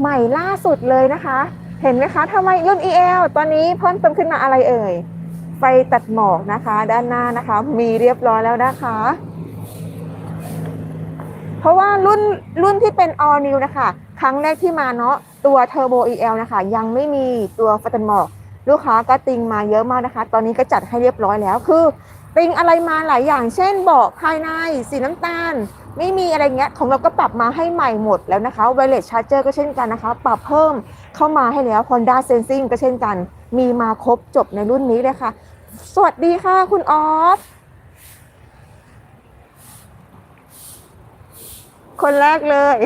ใหม่ล่าสุดเลยนะคะ เห็นไหมคะทำไมรุ่น EL ตอนนี้เพิ่มเติมขึ้นมาอะไรเอ่ย ไฟตัดหมอกนะคะ ด้านหน้านะคะ มีเรียบร้อยแล้วนะคะ เพราะว่ารุ่นรุ่นที่เป็น all new นะคะ ครั้งแรกที่มาเนาะตัว Turbo EL นะคะ ยังไม่มีตัวไฟตัดหมอก ลูกค้าก็ติงมาเยอะมากนะคะ ตอนนี้ก็จัดให้เรียบร้อยแล้วคือติงอะไรมาหลายอย่าง เช่นเบาะภายในสีน้ำตาล ไม่มีอะไรเงี้ยของเราก็ปรับมาให้ใหม่หมดแล้วนะคะ Wireless Charger ก็เช่นกันนะคะ ปรับเพิ่มเข้ามาให้แล้ว Honda Sensing ก็เช่นกัน มีมาครบจบในรุ่นนี้เลยค่ะ สวัสดีค่ะคุณออฟ คนแรกเลย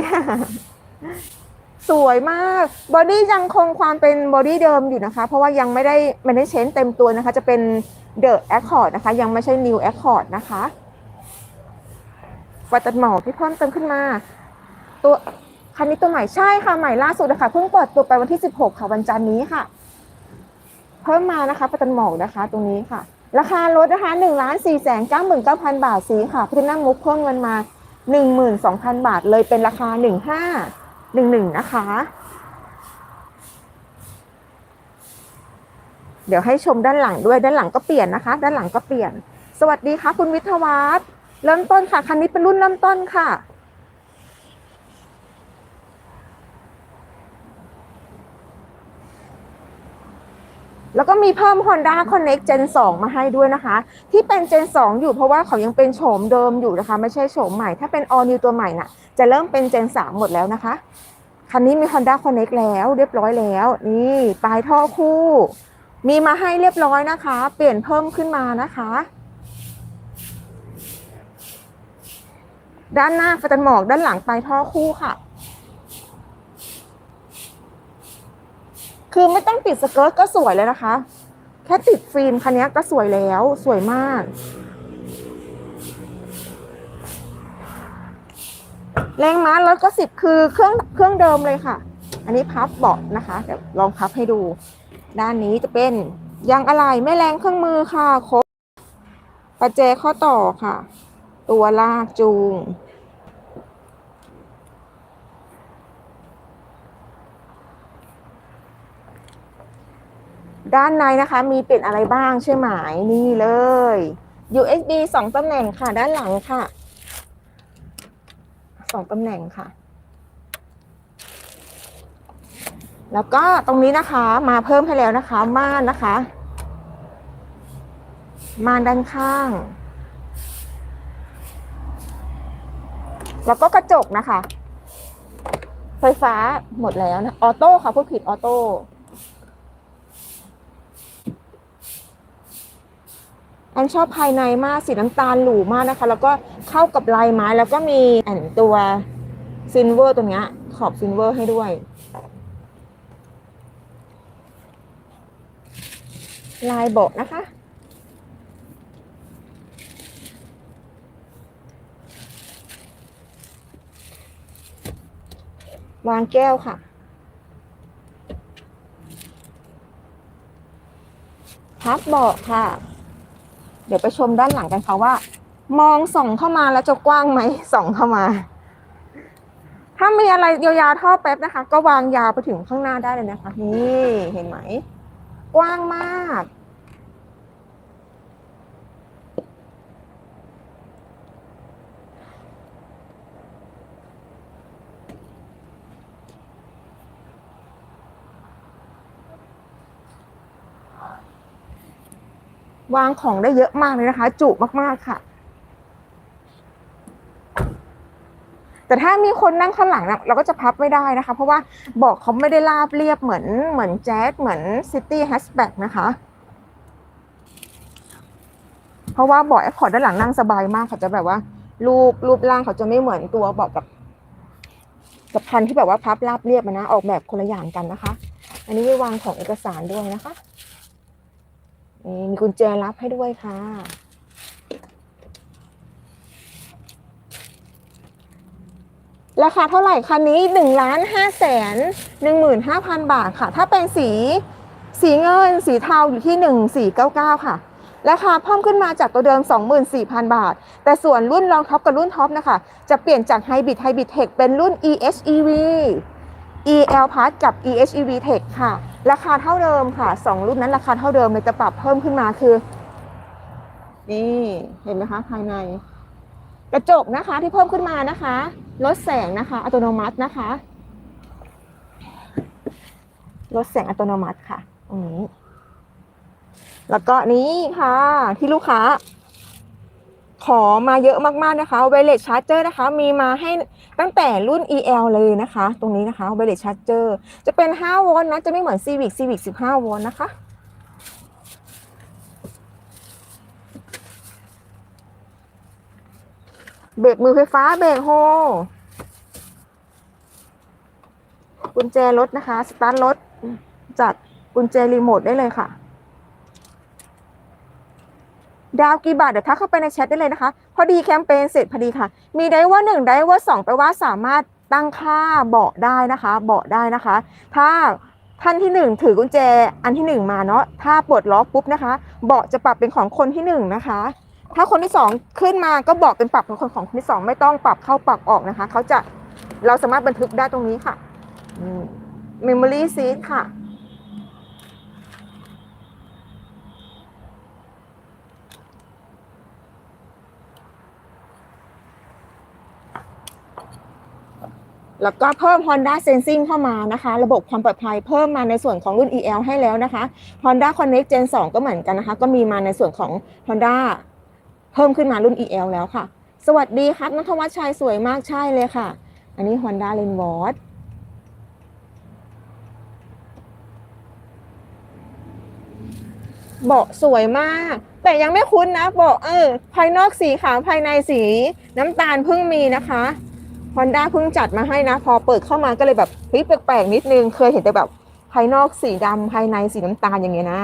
สวยมากบอดี้ยังคงความเป็นบอดี้เดิมอยู่นะคะ เพราะว่ายังไม่ได้ไม่ได้เชนเต็มตัวนะคะ จะเป็นเดอะแอคคอร์ดนะคะ ยังไม่ใช่นิวแอคคอร์ดนะคะ ไฟตัดหมอกที่เพิ่มเติมขึ้นมา ตัวคันนี้ตัวใหม่ใช่ค่ะใหม่ล่าสุดนะคะเพิ่งเปิดตัวไปวันที่ 16 ค่ะวันจันทร์นี้ค่ะ เพิ่มมานะคะไฟตัดหมอกนะคะ ตรงนี้ค่ะ ราคารถนะคะ1 4 9 9 9 0 0 0บาทสีค่ะพิจารณามุกเพิ่มเงินมา 12,000 บาทเลยเป็นราคา 1511 นะคะ เดี๋ยวให้ชมด้านหลังด้วยด้านหลังก็เปลี่ยนนะคะ ด้านหลังก็เปลี่ยน สวัสดีค่ะ คุณวิทวัฒน์ เริ่มต้นค่ะ คันนี้เป็นรุ่นเริ่มต้นค่ะ แล้วก็มีเพิ่ม Honda Connect Gen 2 มาให้ด้วยนะคะ ที่เป็น Gen 2 อยู่เพราะว่าเขายังเป็นโฉมเดิมอยู่นะคะ ไม่ใช่โฉมใหม่ ถ้าเป็น All New ตัวใหม่น่ะ จะเริ่มเป็น Gen 3 หมดแล้วนะคะ คันนี้มี Honda Connect แล้วเรียบร้อยแล้ว นี่ปลายท่อคู่ มีมาให้เรียบร้อยนะคะ เปลี่ยนเพิ่มขึ้นมานะคะ ด้านหน้าฟันหมอกด้านหลังปลายท่อคู่ค่ะ คือไม่ต้องติดสเกิร์ตก็สวยเลยนะคะ แค่ติดฟิล์มคันนี้ก็สวยแล้วสวยมาก แรงม้ารถก็สิบคือเครื่องเครื่องเดิมเลยค่ะ อันนี้พับเบาะนะคะ เดี๋ยวลองพับให้ดู ด้านนี้จะเป็นยางอะไหล่แม่แรงเครื่องมือค่ะครบประแจข้อต่อค่ะ ตัวลากจูง ด้านในนะคะมีเป็นอะไรบ้างใช่ไหมนี่เลย USB สองตำแหน่งค่ะ ด้านหลังค่ะสองตำแหน่งค่ะ แล้วก็ตรงนี้นะคะมาเพิ่มให้แล้วนะคะม่านนะคะ ม่านด้านข้าง แล้วก็กระจกนะคะ ไฟฟ้าหมดแล้วนะ ออโต้ค่ะพูดผิดออโต้ อนชอบภายในมากสีน้ำตาลหรูมากนะคะ แล้วก็เข้ากับลายไม้แล้วก็มีแอนตัวซินเวอร์ตรงเนี้ยขอบซินเวอร์ให้ด้วยลายเบาะนะคะ วางแก้วค่ะ พับเบาะค่ะ เดี๋ยวไปชมด้านหลังกันค่ะว่า มองส่องเข้ามาแล้วจะกว้างไหมส่องเข้ามา ถ้ามีอะไรยาวๆท่อแป๊บนะคะ ก็วางยาวไปถึงข้างหน้าได้เลยนะคะนี่เห็นไหม กว้างมาก วางของได้เยอะมากเลยนะคะ จุมากๆค่ะ แต่ถ้ามีคนนั่งข้างหลังเราก็จะพับไม่ได้นะคะ เพราะว่าเบอกเขาไม่ได้ราบเรียบเหมือนเหมือนแจ๊สเหมือนซิตี้แฮชแบ็กนะคะ เพราะว่าเบาะแอคคอร์ดด้านหลังนั่งสบายมากเขาจะแบบว่า รูปรูปร่างเขาจะไม่เหมือนตัวเบาะกับกับพันที่แบบว่าพับราบเรียบนะออกแบบคนละอย่างกันนะคะ อันนี้มีวางของเอกสารด้วยนะคะ นี่มีกุญแจรับให้ด้วยค่ะ ราคาเท่าไหร่คันนี้หนึ่งล้านห้าแสนหนึ่งหมื่นห้าพันบาทค่ะ ถ้าเป็นสีสีเงินสีเทาอยู่ที่หนึ่งสี่เก้าเก้าค่ะ ราคาเพิ่มขึ้นมาจากตัวเดิม 24,000 บาท แต่ส่วนรุ่นรองท็อปกับรุ่นท็อปนะคะ จะเปลี่ยนจากไฮบริดไฮบริดเทคเป็นรุ่น EHEV EL Plus กับ EHEV Tech ค่ะ ราคาเท่าเดิมค่ะสองรุ่นนั้นราคาเท่าเดิมเลยจะปรับเพิ่มขึ้นมาคือ นี่เห็นไหมคะ ภายใน กระจกนะคะที่เพิ่มขึ้นมานะคะลดแสงนะคะ อัตโนมัตินะคะลดแสงอัตโนมัติค่ะตรงนี้แล้วก็นี้ค่ะ ที่ลูกค้า ขอมาเยอะมากๆนะคะเวเลสชาร์เจอร์นะคะ มีมาให้ตั้งแต่รุ่น EL เลยนะคะ ตรงนี้นะคะเวเลสชาร์เจอร์จะเป็น 5 โวลต์นะ จะไม่เหมือน Civic Civic 15 โวลต์นะคะ เบรกมือไฟฟ้าเบรกโฮกุญแจรถนะคะ สตาร์ทรถจากกุญแจรีโมทได้เลยค่ะ ดาวกี่บาทเดี๋ยวทักเข้าไปในแชทได้เลยนะคะ พอดีแคมเปญเสร็จพอดีค่ะ มีไดเวอร์หนึ่งไดเวอร์สองแปลว่าสามารถตั้งค่าเบาะได้นะคะ เบาะได้นะคะ ถ้าท่านที่หนึ่งถือกุญแจอันที่หนึ่งมาเนาะถ้าปลดล็อกปุ๊บนะคะ เบาะจะปรับเป็นของคนที่หนึ่งนะคะ ถ้าคนที่สองขึ้นมาก็เบาะเป็นปรับของคนของคนที่สองไม่ต้องปรับเข้าปรับออกนะคะเขาจะเราสามารถบันทึกได้ตรงนี้ค่ะ Memory seat ค่ะ แล้วก็เพิ่ม Honda Sensing เข้ามานะคะ ระบบความปลอดภัยเพิ่มมาในส่วนของรุ่น EL ให้แล้วนะคะ Honda Connect Gen 2 ก็เหมือนกันนะคะ ก็มีมาในส่วนของ Honda เพิ่มขึ้นมารุ่น EL แล้วค่ะ สวัสดีครับนัทวัชชัยสวยมากใช่เลยค่ะ อันนี้ Honda l e n w a r d เบาะสวยมาก แต่ยังไม่คุ้นนะเบาะเออภายนอกสีขาวภายในสีน้ำตาลเพิ่งมีนะคะ Honda เพิ่งจัดมาให้นะ พอเปิดเข้ามาก็เลยแบบเฮ้ยแปลกๆนิดนึง เคยเห็นแต่แบบภายนอกสีดำภายในสีน้ำตาลอย่างเงี้ยนะ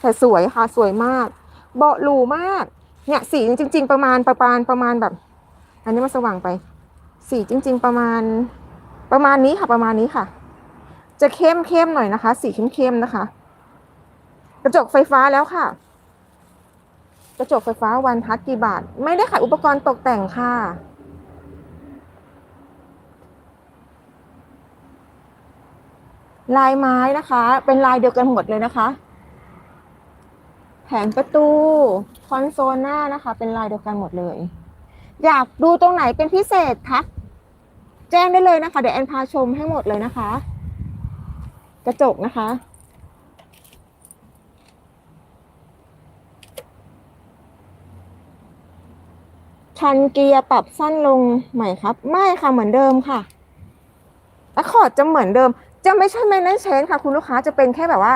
แต่สวยค่ะสวยมาก เบาะหรูมาก เนี่ยสีจริง ๆ ประมาณประมาณประมาณแบบ อันนี้มันสว่างไป สีจริง ๆ ประมาณ ประมาณนี้ค่ะประมาณนี้ค่ะ จะเข้มเข้มหน่อยนะคะ สีเข้มเข้มๆนะคะ กระจกไฟฟ้าแล้วค่ะ กระจกไฟฟ้าวันทัดกี่บาท ไม่ได้ขายอุปกรณ์ตกแต่งค่ะ ลายไม้นะคะ เป็นลายเดียวกันหมดเลยนะคะ แผงประตูคอนโซลหน้านะคะ เป็นลายเดียวกันหมดเลย อยากดูตรงไหนเป็นพิเศษทักแจ้งได้เลยนะคะ เดี๋ยวแอนพาชมให้หมดเลยนะคะ กระจกนะคะ ชันเกียร์ปรับสั้นลงใหม่ครับ ไม่ค่ะเหมือนเดิมค่ะ และคอร์ดจะเหมือนเดิม จะไม่ใช่ไม่ได้เชนค่ะคุณลูกค้าจะเป็นแค่แบบว่า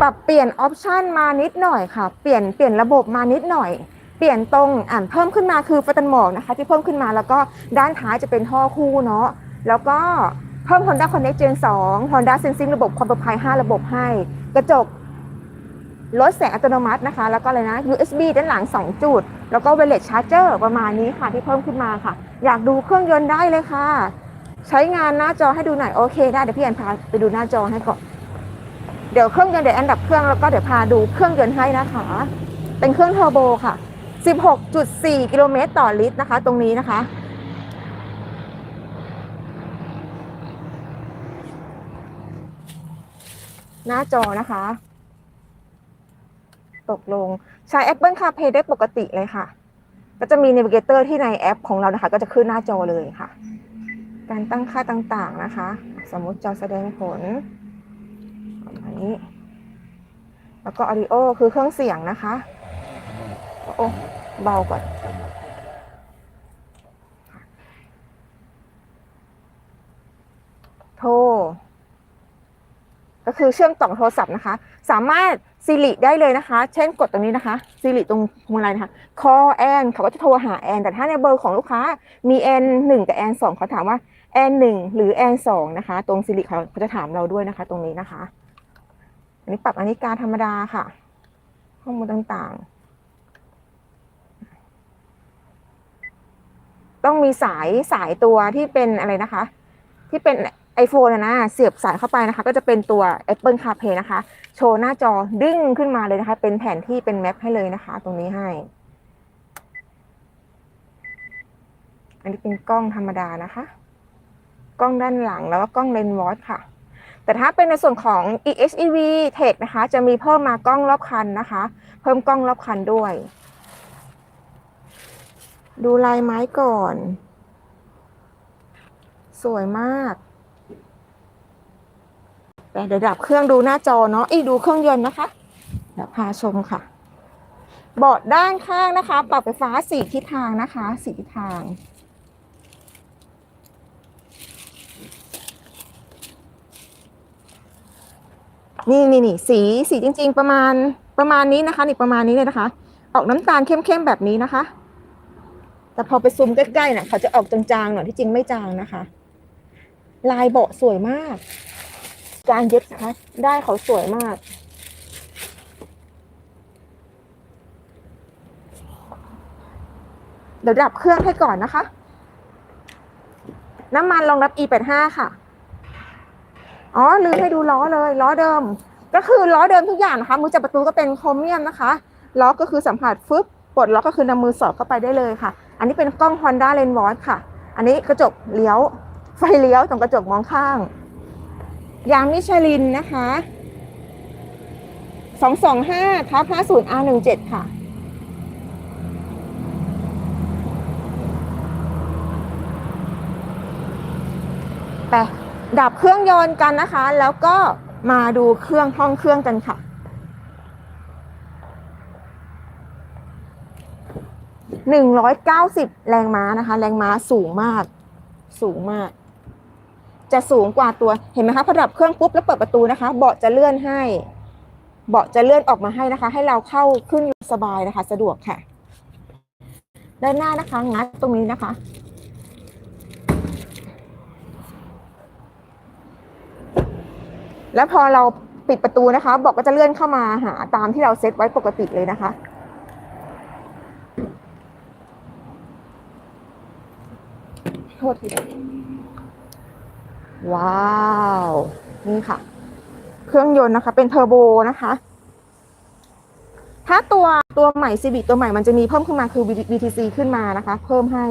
ปรับเปลี่ยนออปชันมานิดหน่อยค่ะ เปลี่ยนเปลี่ยนระบบมานิดหน่อย เปลี่ยนตรงอ่านเพิ่มขึ้นมาคือฟัตเตนหมอกนะคะ ที่เพิ่มขึ้นมาแล้วก็ด้านท้ายจะเป็นท่อคู่เนาะแล้วก็เพิ่ม Honda Connect Gen 2 Honda Sensing ระบบความปลอดภัย 5 ระบบให้ กระจกลดแสงอัตโนมัตินะคะ แล้วก็อะไรนะ USB ด้านหลัง 2 จุด แล้วก็เวเลสชาร์เจอร์ประมาณนี้ค่ะที่เพิ่มขึ้นมาค่ะ อยากดูเครื่องยนต์ได้เลยค่ะ ใช้งานหน้าจอให้ดูหน่อยโอเคได้เดี๋ยวพี่แอนพาไปดูหน้าจอให้ก่อนเดี๋ยวเครื่องยนต์เดี๋ยวแอนดับเครื่องแล้วก็เดี๋ยวพาดูเครื่องยนต์ให้นะคะ เป็นเครื่องเทอร์โบค่ะ 16.4 กิโลเมตรต่อลิตรนะคะ ตรงนี้นะคะ หน้าจอนะคะ ตกลงใช้ Apple CarPlay ได้ปกติเลยค่ะ ก็จะมี Navigator ที่ในแอปของเรานะคะ ก็จะขึ้นหน้าจอเลยค่ะ การตั้งค่าต่างๆนะคะ สมมุติจอแสดงผลประมาณนี้ แล้วก็ Audio คือเครื่องเสียงนะคะ โอ้เบาก่อนโทรก็คือเชื่อมต่อโทรศัพท์นะคะ สามารถซิริได้เลยนะคะ เช่นกดตรงนี้นะคะซิริตรงพวงมาลัยนะคะ call แอนเขาก็จะโทรหาแอน แต่ถ้าในเบอร์ของลูกค้ามีแอนหนึ่งกับแอนสองเขาถามว่า แอนหนึ่งหรือแอนสองนะคะ ตรงซิริเขาเขาจะถามเราด้วยนะคะ ตรงนี้นะคะ อันนี้ปรับอนิการธรรมดาค่ะ ข้อมูลต่างๆ ต้องมีสายสายตัวที่เป็นอะไรนะคะ ที่เป็น iPhone นะนะเสียบสายเข้าไปนะคะ ก็จะเป็นตัว Apple CarPlay นะคะ โชว์หน้าจอดึงขึ้นมาเลยนะคะ เป็นแผนที่เป็นแมปให้เลยนะคะ ตรงนี้ให้ อันนี้เป็นกล้องธรรมดานะคะ กล้องด้านหลังแล้วก็กล้องเลนส์วอชค่ะ แต่ถ้าเป็นในส่วนของ EHEV Tech นะคะ จะมีเพิ่มมากล้องรอบคันนะคะ เพิ่มกล้องรอบคันด้วย ดูลายไม้ก่อน สวยมากแต่เดี๋ยวดับเครื่องดูหน้าจอเนาะอีดูเครื่องยนต์นะคะเดี๋ยวพาชมค่ะ เบาะด้านข้างนะคะ ปรับไฟฟ้าสี่ทิศทางนะคะสี่ทิศทาง นี่นี่นี่สีสีจริง ๆ ประมาณประมาณนี้นะคะ นี่ประมาณนี้เลยนะคะ ออกน้ำตาลเข้มๆแบบนี้นะคะ แต่พอไปซูมใกล้ๆเนี่ยเขาจะออกจางๆหน่อยที่จริงไม่จางนะคะ ลายเบาะสวยมาก การเย็บนะคะได้เขาสวยมากเดี๋ยวดับเครื่องให้ก่อนนะคะ น้ำมันรองรับ E85 ค่ะ อ๋อลืมให้ดูล้อเลย ล้อเดิม ก็คือล้อเดิมทุกอย่างนะคะมือจับประตูก็เป็นโครเมียมนะคะล้อก็คือสัมผัสฟึบปลดล็อกก็คือนำมือสอดเข้าไปได้เลยค่ะ อันนี้เป็นกล้อง Honda l e n w a t c ค่ะ อันนี้กระจกเลี้ยว ไฟเลี้ยวตรงกระจกมองข้าง ยางมิชลินนะคะ225ทับ50 R17 ค่ะไป ดับเครื่องยนต์กันนะคะ แล้วก็มาดูเครื่องห้องเครื่องกันค่ะ หนึ่งร้อยเก้าสิบแรงม้านะคะ แรงม้าสูงมาก สูงมาก จะสูงกว่าตัวเห็นไหมคะพอดับเครื่องปุ๊บแล้วเปิดประตูนะคะ เบาะจะเลื่อนให้ เบาะจะเลื่อนออกมาให้นะคะ ให้เราเข้าขึ้นสบายนะคะ สะดวกค่ะ ด้านหน้านะคะงัดตรงนี้นะคะ แล้วพอเราปิดประตูนะคะ บอกก็จะเลื่อนเข้ามาหาตามที่เราเซตไว้ปกติเลยนะคะ โทษทีว้าว นี่ค่ะ เครื่องยนต์นะคะ เป็นเทอร์โบนะคะ ถ้าตัวตัวใหม่ซีบิตัวใหม่มันจะมีเพิ่มขึ้นมาคือ VTC ขึ้นมานะคะ เพิ่มให้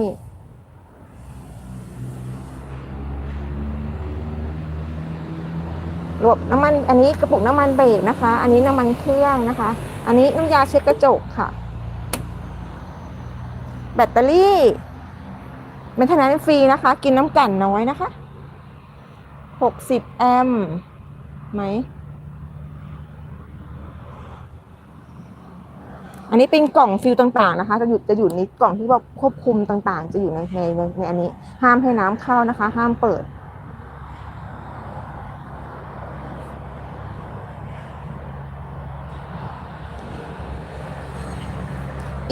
รวมน้ำมันอันนี้กระปุกน้ำมันเบรกนะคะ อันนี้น้ำมันเครื่องนะคะ อันนี้น้ำยาเช็ดกระจกค่ะ แบตเตอรี่เป็นทนายฟรีนะคะ กินน้ำกันน้อยนะคะหกสิบแอมไหม อันนี้เป็นกล่องฟิลต่างๆนะคะ จะอยู่จะอยู่ในกล่องที่แบบควบคุมต่างๆ จะอยู่ในในในในอันนี้ ห้ามให้น้ำเข้านะคะ ห้ามเปิด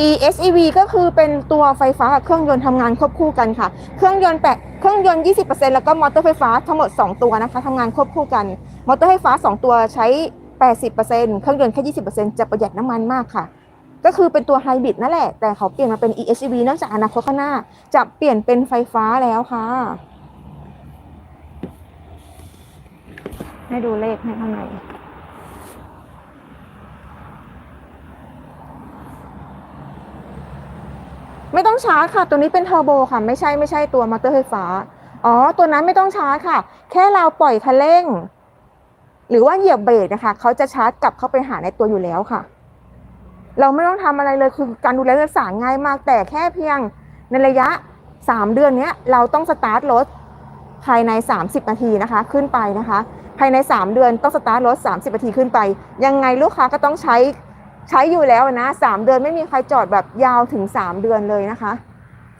ESEV ก็คือเป็นตัวไฟฟ้ากับเครื่องยนต์ทำงานควบคู่กันค่ะ เครื่องยนต์แปะเครื่องยนต์ 20%แล้วก็มอเตอร์ไฟฟ้าทั้งหมด 2 ตัวนะคะทำงานควบคู่กัน มอเตอร์ไฟฟ้า 2 ตัวใช้ 80%เครื่องยนต์แค่ 20%จะประหยัดน้ำมันมากค่ะ ก็คือเป็นตัวไฮบริดนั่นแหละ แต่เขาเปลี่ยนมาเป็น EHEV เนื่องจากอนาคตข้างหน้า จะเปลี่ยนเป็นไฟฟ้าแล้วค่ะ ให้ดูเลขให้ข้างใน ไม่ต้องชาร์จค่ะ ตัวนี้เป็นเทอร์โบค่ะ ไม่ใช่ไม่ใช่ตัวมอเตอร์ไฟฟ้า อ๋อ ตัวนั้นไม่ต้องชาร์จค่ะ แค่เราปล่อยคันเร่ง หรือว่าเหยียบเบรกนะคะ เขาจะชาร์จกลับเข้าไปหาในตัวอยู่แล้วค่ะ เราไม่ต้องทำอะไรเลย คือการดูแลรักษาง่ายมาก แต่แค่เพียงในระยะ 3 เดือนนี้เราต้องสตาร์ทรถภายใน 30 นาทีนะคะ ขึ้นไปนะคะ ภายใน 3 เดือนต้องสตาร์ทรถ 30 นาทีขึ้นไป ยังไงลูกค้าก็ต้องใช้ ใช้อยู่แล้วนะสามเดือนไม่มีใครจอดแบบยาวถึงสามเดือนเลยนะคะ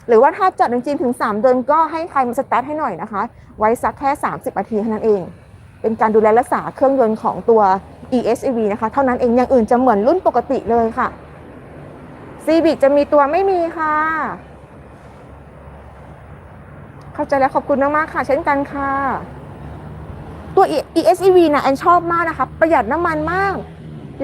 หรือว่าถ้าจอดจริงๆถึงสามเดือนก็ให้ใครมาสตาร์ทให้หน่อยนะคะ ไว้สักแค่30นาทีเท่านั้นเอง เป็นการดูแลรักษาเครื่องยนต์ของตัว ESEV นะคะ เท่านั้นเองอย่างอื่นจะเหมือนรุ่นปกติเลยค่ะ Civic จะมีตัวไม่มีค่ะ เข้าใจแล้วขอบคุณมากๆค่ะ เช่นกันค่ะ ตัว ESEV นะแอนชอบมากนะคะ ประหยัดน้ำมันมาก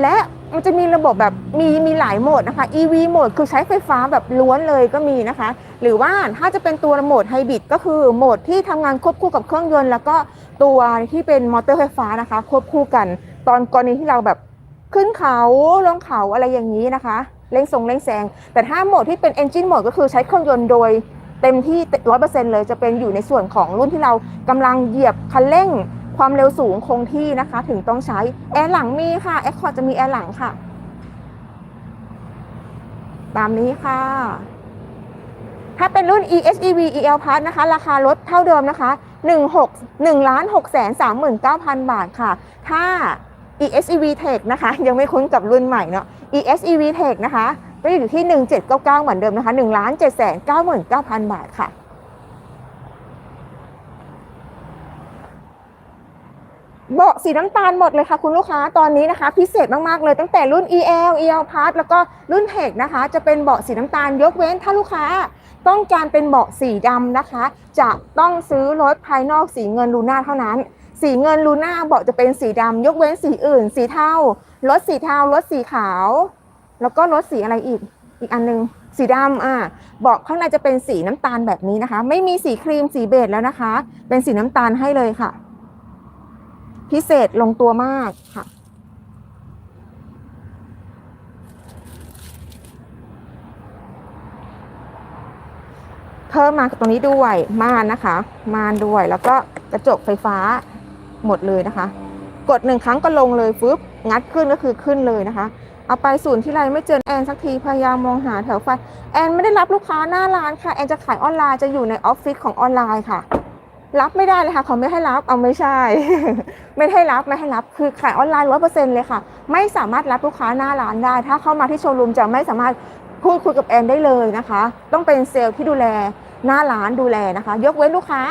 และ มันจะมีระบบแบบมีมีหลายโหมดนะคะ EV โหมดคือใช้ไฟฟ้าแบบล้วนเลยก็มีนะคะ หรือว่าถ้าจะเป็นตัวโหมดไฮบริดก็คือโหมดที่ทำงานควบคู่กับเครื่องยนต์ แล้วก็ตัวที่เป็นมอเตอร์ไฟฟ้านะคะ ควบคู่กัน ตอนกรณีที่เราแบบขึ้นเขาลงเขาอะไรอย่างนี้นะคะเร่งส่งเร่งแซงแต่ถ้าโหมดที่เป็น Engine โหมดก็คือใช้เครื่องยนต์โดยเต็มที่ร้อยเปอร์เซ็นเลยจะเป็นอยู่ในส่วนของรุ่นที่เรากำลังเหยียบคันเร่ง ความเร็วสูงคงที่นะคะ ถึงต้องใช้ แอร์หลังมีค่ะแอคคอร์จะมีแอร์หลังค่ะ ตามนี้ค่ะ ถ้าเป็นรุ่น EHEV EL Plus นะคะ ราคาลดเท่าเดิมนะคะ 16 1ล้าน6แสน39,000 บาทค่ะ ถ้า EHEV Tech นะคะ ยังไม่คุ้นกับรุ่นใหม่เนาะ EHEV Tech นะคะ ก็อยู่ที่ 1799 เหมือนเดิมนะคะ1ล้าน7แสน99,000 บาทค่ะ เบาะสีน้ำตาลหมดเลยค่ะคุณลูกค้าตอนนี้นะคะ พิเศษมากๆเลยตั้งแต่รุ่น EL EL Plus แล้วก็รุ่น Tech นะคะ จะเป็นเบาะสีน้ำตาลยกเว้นถ้าลูกค้า ต้องการเป็นเบาะสีดำนะคะ จะต้องซื้อรถภายนอกสีเงินลูน่าเท่านั้น สีเงินลูน่าเบาะจะเป็นสีดำยกเว้นสีอื่น สีเทารถสีเทารถสีขาว แล้วก็รถสีอะไรอีกอีกอันนึงสีดำอะเบาะข้างในจะเป็นสีน้ำตาลแบบนี้นะคะ ไม่มีสีครีมสีเบจแล้วนะคะ เป็นสีน้ำตาลให้เลยค่ะ พิเศษลงตัวมากค่ะ เพิ่มมาตรงนี้ด้วยม่านนะคะ ม่านด้วยแล้วก็กระจกไฟฟ้าหมดเลยนะคะ กดหนึ่งครั้งก็ลงเลยฟึบงัดขึ้นก็คือขึ้นเลยนะคะ เอาไปศูนย์ที่ไรไม่เจอแอนสักทีพยายามมองหาแถวไฟแอนไม่ได้รับลูกค้าหน้าร้านค่ะแอนจะขายออนไลน์จะอยู่ในออฟฟิศของออนไลน์ค่ะ รับไม่ได้เลยค่ะเขาไม่ให้รับเอาไม่ใช่ ไม่ให้รับไม่ให้รับคือขายออนไลน์ร้อยเปอร์เซ็นต์เลยค่ะ ไม่สามารถรับลูกค้าหน้าร้านได้ ถ้าเข้ามาที่โชว์รูมจะไม่สามารถพูดคุยกับแอนได้เลยนะคะ ต้องเป็นเซลล์ที่ดูแลหน้าร้านดูแลนะคะ ยกเว้นลูกค้า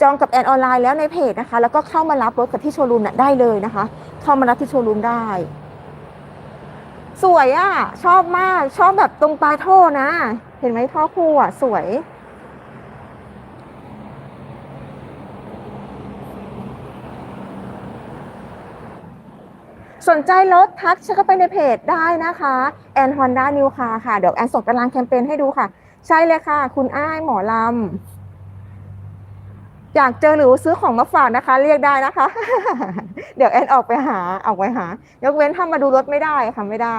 จองกับแอนออนไลน์แล้วในเพจนะคะ แล้วก็เข้ามารับรถกับที่โชว์รูมน่ะได้เลยนะคะ เข้ามารับที่โชว์รูมได้ สวยอะชอบมากชอบแบบตรงปลายท่อนะ เห็นไหมท่อคู่อะสวย สนใจรถทักเช็คเข้าไปในเพจได้นะคะแอนฮอนด้านิวคาค่ะ เดี๋ยวแอนส่งตารางแคมเปญให้ดูค่ะ ใช่เลยค่ะ คุณอ้ายหมอลำอยากเจอหรือซื้อของมาฝากนะคะ เรียกได้นะคะ เดี๋ยวแอนออกไปหาออกไปหา ยกเว้นถ้ามาดูรถไม่ได้ค่ะไม่ได้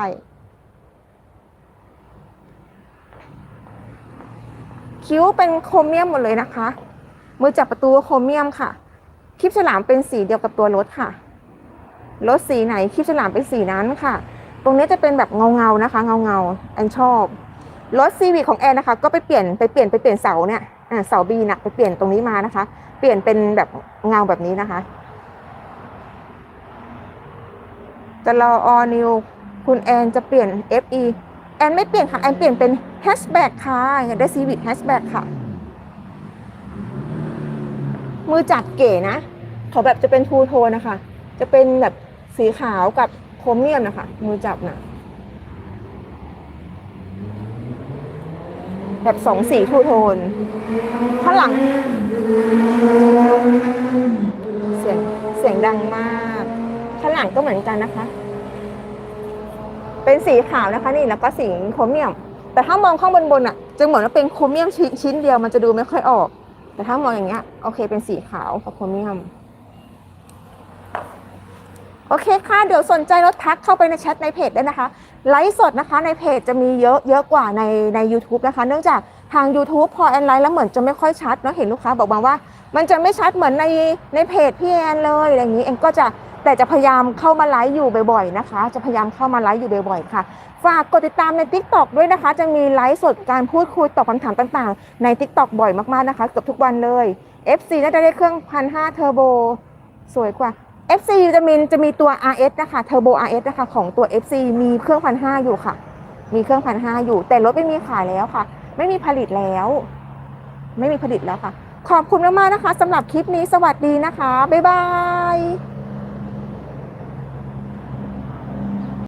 คิ้วเป็นโครเมียมหมดเลยนะคะ มือจับประตูโครเมียมค่ะ คลิปฉลามเป็นสีเดียวกับตัวรถค่ะ รถสีไหนคลิปฉลามเป็นสีนั้นค่ะ ตรงนี้จะเป็นแบบเงาเงานะคะ เงาเงาแอนชอบรถซีวีของแอนนะคะ ก็ไปเปลี่ยนไปเปลี่ยนไปเปลี่ยนเสาเนี่ยเสาบีน่ะไปเปลี่ยนตรงนี้มานะคะ เปลี่ยนเป็นแบบเงาแบบนี้นะคะจะรอออนิวคุณแอนจะเปลี่ยน FE แอนไม่เปลี่ยนค่ะ แอนเปลี่ยนเป็นแฮชแบ็กค่ะอยากได้ซีวิแฮชแบ็กค่ะ มือจับเก๋นะเขาแบบจะเป็นทูโทนนะคะ จะเป็นแบบ สีขาวกับโครเมียมนะคะมือจับนะแบบสองสีทูโทนข้างหลัง เสียงเสียงดังมากข้างหลังก็เหมือนกันนะคะ เป็นสีขาวนะคะนี่แล้วก็สีโครเมียม แต่ถ้ามองข้างบนบนๆอะจะเหมือนว่าเป็นโครเมียมชิ้นชิ้นเดียวมันจะดูไม่ค่อยออก แต่ถ้ามองอย่างเงี้ยโอเคเป็นสีขาวกับโครเมียม โอเคค่ะ เดี๋ยวสนใจรถทักเข้าไปในแชทในเพจได้นะคะ ไลฟ์สดนะคะในเพจจะมีเยอะเยอะกว่าในใน u t u b e นะคะ เนื่องจากทาง YouTube พอแอนไลน์แล้วเหมือนจะไม่ค่อยชัดเนอะเห็นลูกค้าบอกมาว่า มันจะไม่ชัดเหมือนในในเพจพี่แอนเลยอะไรอย่างนี้เองก็จะแต่จะพยายามเข้ามาไลฟ์อยู่บ่อยๆนะคะ จะพยายามเข้ามาไลฟ์อยู่บ่อยๆค่ะ ฝากกดติดตามใน Tik t o อกด้วยนะคะ จะมีไลฟ์สดการพูดคุยตอบคำถามต่างๆ ใน Tik t o อกบ่อยมากๆนะคะ เกือบทุกวันเลย FC น่าจะได้เครื่องพันห้าเทอร์โบสวยกว่า FC จะมีจะมีตัว RS นะคะ Turbo RS นะคะของตัว FC มีเครื่องพันห้าอยู่ค่ะ มีเครื่องพันห้าอยู่ แต่รถไม่มีขายแล้วค่ะ ไม่มีผลิตแล้ว ไม่มีผลิตแล้วค่ะ ขอบคุณมากๆนะคะสำหรับคลิปนี้สวัสดีนะคะ บ๊ายบาย